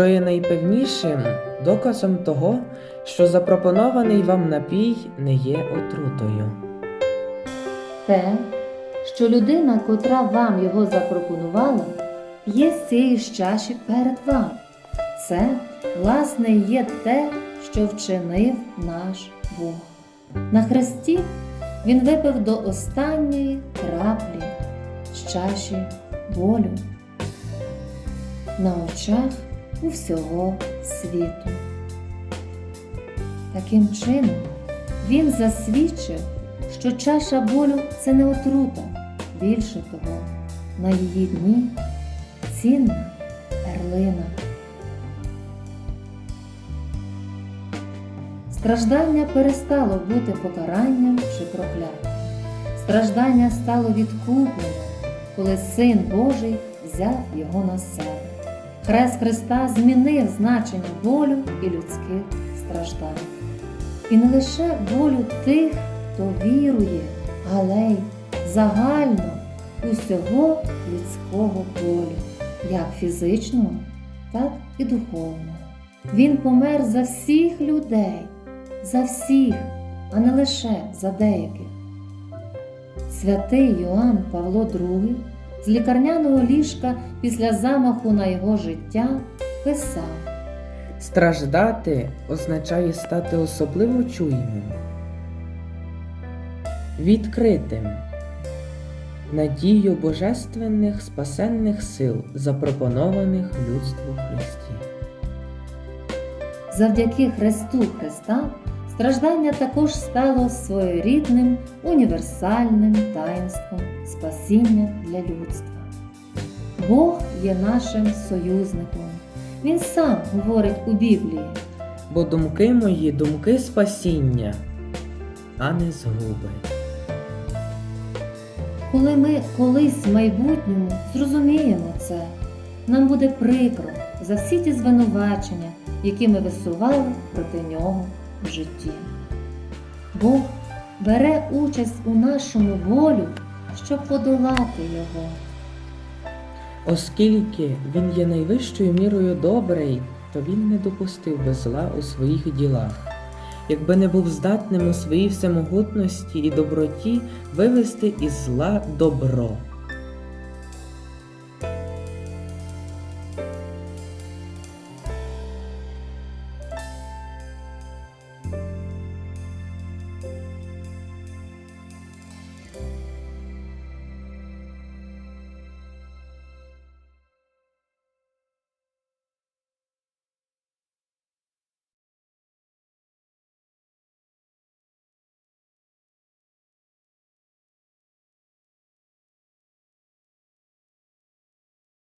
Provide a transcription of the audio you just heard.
що є найпевнішим доказом того, що запропонований вам напій не є отрутою. Те, що людина, котра вам його запропонувала, п'є з цієї чаші перед вами. Це, власне, є те, що вчинив наш Бог. На хресті Він випив до останньої краплі з чаші болю на очах у всього світу. Таким чином, він засвідчив, що чаша болю це не отрута, більше того, на її дні цінна перлина. Страждання перестало бути покаранням чи прокляттям. Страждання стало відкупленням, коли Син Божий взяв його на себе. Хрест Христа змінив значення болю і людських страждань. І не лише болю тих, хто вірує, але й загально усього людського болю, як фізичного, так і духовного. Він помер за всіх людей, за всіх, а не лише за деяких. Святий Йоанн Павло II з лікарняного ліжка після замаху на його життя писав. Страждати означає стати особливо чуйним, відкритим, надію божественних спасенних сил, запропонованих людству Христі. Завдяки Христу Христа страждання також стало своєрідним універсальним таїнством спасіння для людства. Бог є нашим союзником. Він сам говорить у Біблії. Бо думки мої думки спасіння, а не згуби. Коли ми колись в майбутньому зрозуміємо це, нам буде прикро за всі ті звинувачення, які ми висували проти нього в житті. Бог бере участь у нашому болю, щоб подолати його. Оскільки він є найвищою мірою добрий, то він не допустив би зла у своїх ділах, якби не був здатним у своїй всемогутності і доброті вивести із зла добро.